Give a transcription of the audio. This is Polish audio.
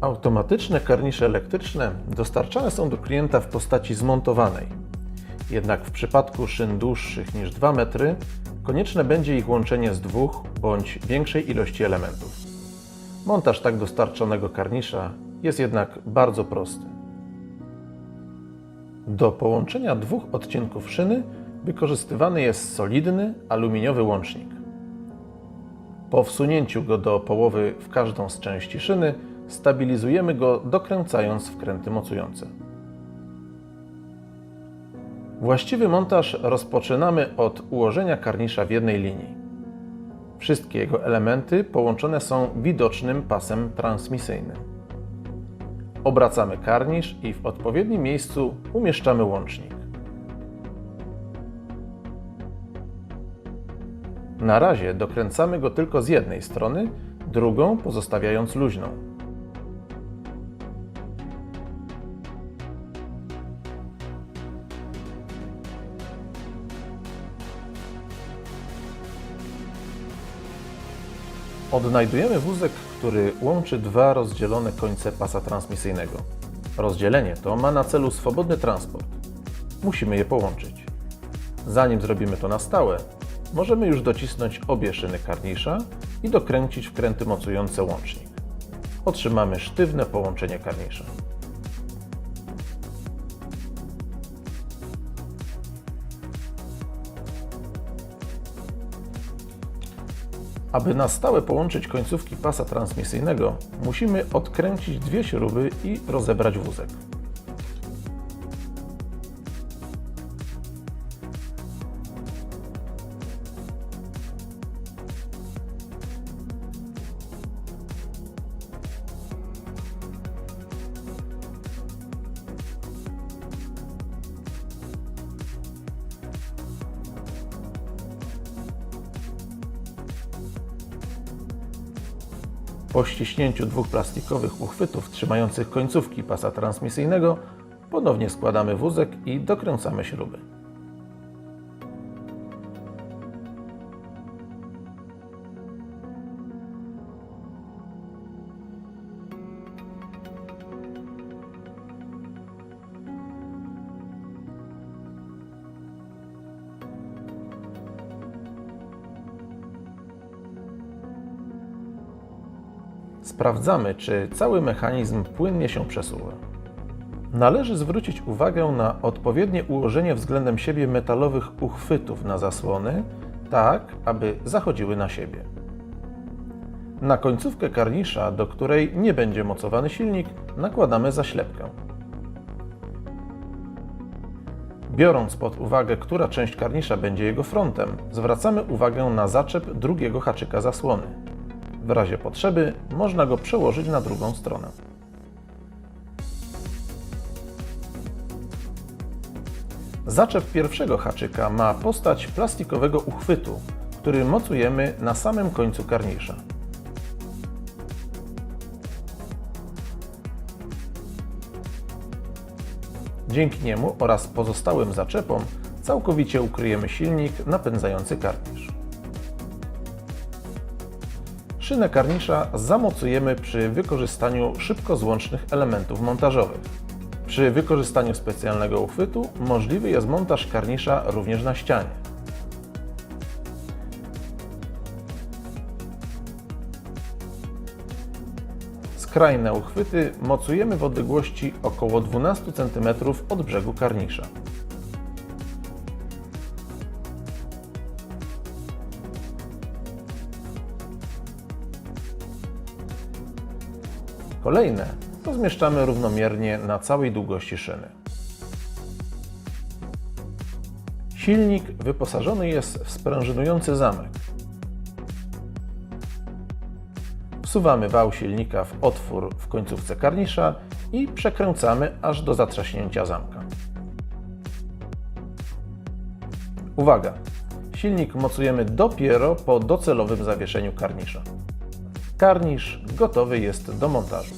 Automatyczne karnisze elektryczne dostarczane są do klienta w postaci zmontowanej. Jednak w przypadku szyn dłuższych niż 2 metry konieczne będzie ich łączenie z dwóch bądź większej ilości elementów. Montaż tak dostarczonego karnisza jest jednak bardzo prosty. Do połączenia dwóch odcinków szyny wykorzystywany jest solidny aluminiowy łącznik. Po wsunięciu go do połowy w każdą z części szyny, stabilizujemy go dokręcając wkręty mocujące. Właściwy montaż rozpoczynamy od ułożenia karnisza w jednej linii. Wszystkie jego elementy połączone są widocznym pasem transmisyjnym. Obracamy karnisz i w odpowiednim miejscu umieszczamy łącznik. Na razie dokręcamy go tylko z jednej strony, drugą pozostawiając luźną. Odnajdujemy wózek, który łączy dwa rozdzielone końce pasa transmisyjnego. Rozdzielenie to ma na celu swobodny transport. Musimy je połączyć. Zanim zrobimy to na stałe, możemy już docisnąć obie szyny karnisza i dokręcić wkręty mocujące łącznik. Otrzymamy sztywne połączenie karnisza. Aby na stałe połączyć końcówki pasa transmisyjnego, musimy odkręcić dwie śruby i rozebrać wózek. Po ściśnięciu dwóch plastikowych uchwytów trzymających końcówki pasa transmisyjnego, ponownie składamy wózek i dokręcamy śruby. Sprawdzamy, czy cały mechanizm płynnie się przesuwa. Należy zwrócić uwagę na odpowiednie ułożenie względem siebie metalowych uchwytów na zasłony, tak aby zachodziły na siebie. Na końcówkę karnisza, do której nie będzie mocowany silnik, nakładamy zaślepkę. Biorąc pod uwagę, która część karnisza będzie jego frontem, zwracamy uwagę na zaczep drugiego haczyka zasłony. W razie potrzeby można go przełożyć na drugą stronę. Zaczep pierwszego haczyka ma postać plastikowego uchwytu, który mocujemy na samym końcu karnisza. Dzięki niemu oraz pozostałym zaczepom całkowicie ukryjemy silnik napędzający karnisz. Szynę karnisza zamocujemy przy wykorzystaniu szybkozłącznych elementów montażowych. Przy wykorzystaniu specjalnego uchwytu możliwy jest montaż karnisza również na ścianie. Skrajne uchwyty mocujemy w odległości około 12 cm od brzegu karnisza. Kolejne rozmieszczamy równomiernie na całej długości szyny. Silnik wyposażony jest w sprężynujący zamek. Wsuwamy wał silnika w otwór w końcówce karnisza i przekręcamy aż do zatrzaśnięcia zamka. Uwaga! Silnik mocujemy dopiero po docelowym zawieszeniu karnisza. Karnisz gotowy jest do montażu.